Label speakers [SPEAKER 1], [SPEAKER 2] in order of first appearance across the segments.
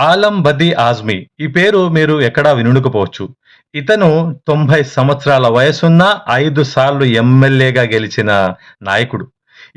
[SPEAKER 1] ఆలం బదీ ఆజ్మీ. ఈ పేరు మీరు ఎక్కడా వినుండకపోవచ్చు. ఇతను తొంభై సంవత్సరాల వయసున్న ఐదు సార్లు ఎమ్మెల్యేగా గెలిచిన నాయకుడు.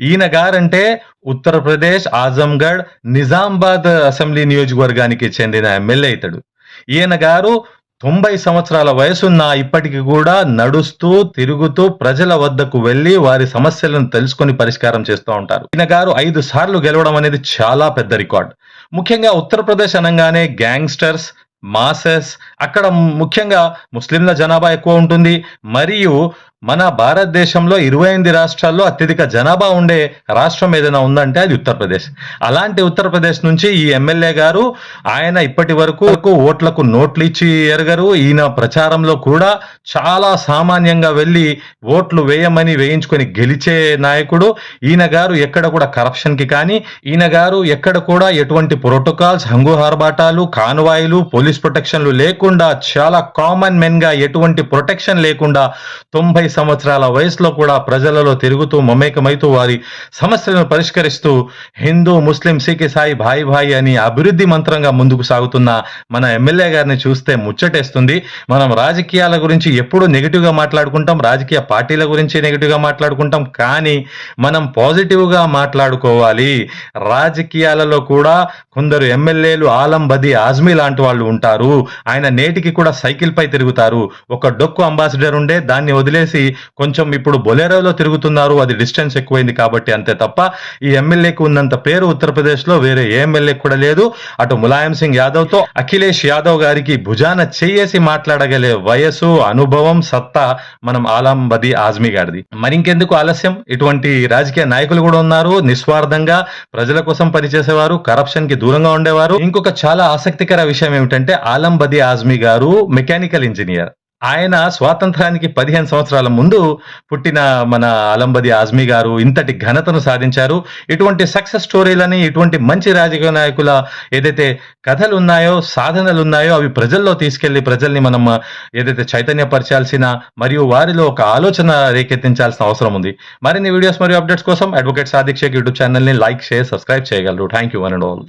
[SPEAKER 1] ఈయన గారంటే ఉత్తరప్రదేశ్ ఆజంగఢ్ నిజామాబాద్ అసెంబ్లీ నియోజకవర్గానికి చెందిన ఎమ్మెల్యే ఇతడు. ఈయన గారు తొంభై సంవత్సరాల వయసున్న ఇప్పటికి కూడా నడుస్తూ తిరుగుతూ ప్రజల వద్దకు వెళ్ళి వారి సమస్యలను తెలుసుకొని పరిష్కారం చేస్తూ ఉంటారు. ఈయన గారు ఐదు సార్లు గెలవడం అనేది చాలా పెద్ద రికార్డ్. ముఖ్యంగా ఉత్తరప్రదేశ్ అనగానే గ్యాంగ్స్టర్స్ మాసెస్ అక్కడ ముఖ్యంగా ముస్లింల జనాభా ఎక్కువ ఉంటుంది. మరియు మన భారతదేశంలో ఇరవై ఎనిమిది రాష్ట్రాల్లో అత్యధిక జనాభా ఉండే రాష్ట్రం ఏదైనా ఉందంటే అది ఉత్తరప్రదేశ్. అలాంటి ఉత్తరప్రదేశ్ నుంచి ఈ ఎమ్మెల్యే గారు ఆయన ఇప్పటి వరకు ఓట్లకు నోట్లు ఇచ్చి ఎరగరు. ఈయన ప్రచారంలో కూడా చాలా సామాన్యంగా వెళ్ళి ఓట్లు వేయమని వేయించుకొని గెలిచే నాయకుడు. ఈయన గారు ఎక్కడ కూడా కరప్షన్కి కానీ ఈయన గారు ఎక్కడ కూడా ఎటువంటి ప్రోటోకాల్స్ హంగు హార్బాటాలు కానువాయిలు పోలీస్ ప్రొటెక్షన్లు లేకుండా చాలా కామన్ మెన్గా ఎటువంటి ప్రొటెక్షన్ లేకుండా తొంభై సంవత్సరాల వయసులో కూడా ప్రజలలో తిరుగుతూ మమేకమైతూ వారి సమస్యలను పరిష్కరిస్తూ హిందూ ముస్లిం సిక్ సాయి భాయి భాయి అని అభివృద్ధి మంత్రంగా ముందుకు సాగుతున్న మన ఎమ్మెల్యే గారిని చూస్తే ముచ్చటేస్తుంది. మనం రాజకీయాల గురించి ఎప్పుడూ నెగిటివ్గా మాట్లాడుకుంటాం రాజకీయ పార్టీల గురించి నెగిటివ్గా మాట్లాడుకుంటాం కానీ మనం పాజిటివ్గా మాట్లాడుకోవాలి. రాజకీయాలలో కూడా కొందరు ఎమ్మెల్యేలు ఆలం బది ఆజ్మీ లాంటి వాళ్ళు ఉంటారు. ఆయన నేటికి కూడా సైకిల్ పై తిరుగుతారు. ఒక డొక్కు అంబాసిడర్ ఉండే దాన్ని వదిలేసి కొంచెం ఇప్పుడు బొలెరోలో తిరుగుతున్నారు అది డిస్టెన్స్ ఎక్కువైంది కాబట్టి అంతే తప్ప ఈ ఎమ్మెల్యేకి ఉన్నంత పేరు ఉత్తరప్రదేశ్లో వేరే ఏ ఎమ్మెల్యే కూడా లేదు. అటు ములాయం సింగ్ యాదవ్తో అఖిలేష్ యాదవ్ గారికి భుజాన చేయేసి మాట్లాడగలే వయసు అనుభవం సత్తా మనం ఆలంబది ఆజ్మీ గారిది. మరి ఇంకెందుకు ఆలస్యం? ఇటువంటి రాజకీయ నాయకులు కూడా ఉన్నారు. నిస్వార్థంగా ప్రజల కోసం పనిచేసేవారు కరప్షన్కి దూరంగా ఉండేవారు. ఇంకొక చాలా ఆసక్తికర విషయం ఏమిటంటే ఆలం బది ఆజ్మీ గారు మెకానికల్ ఇంజనీర్. ఆయన స్వాతంత్రానికి పదిహేను సంవత్సరాల ముందు పుట్టిన మన అలంబది ఆజ్మీ గారు ఇంతటి ఘనతను సాధించారు. ఇటువంటి సక్సెస్ స్టోరీలని ఇటువంటి మంచి రాజకీయ నాయకుల ఏదైతే కథలు ఉన్నాయో సాధనలు ఉన్నాయో అవి ప్రజల్లో తీసుకెళ్ళి ప్రజల్ని మనం ఏదైతే చైతన్యపరచాల్సిన మరియు వారిలో ఒక ఆలోచన రేకెత్తించాల్సిన అవసరం ఉంది. మరిన్ని వీడియోస్ మరియు అప్డేట్స్ కోసం అడ్వకేట్ సాధిక్షేక్ యూట్యూబ్ ఛానల్ని లైక్ షేర్ సబ్స్క్రైబ్ చేయగలరు. Thank you one and all.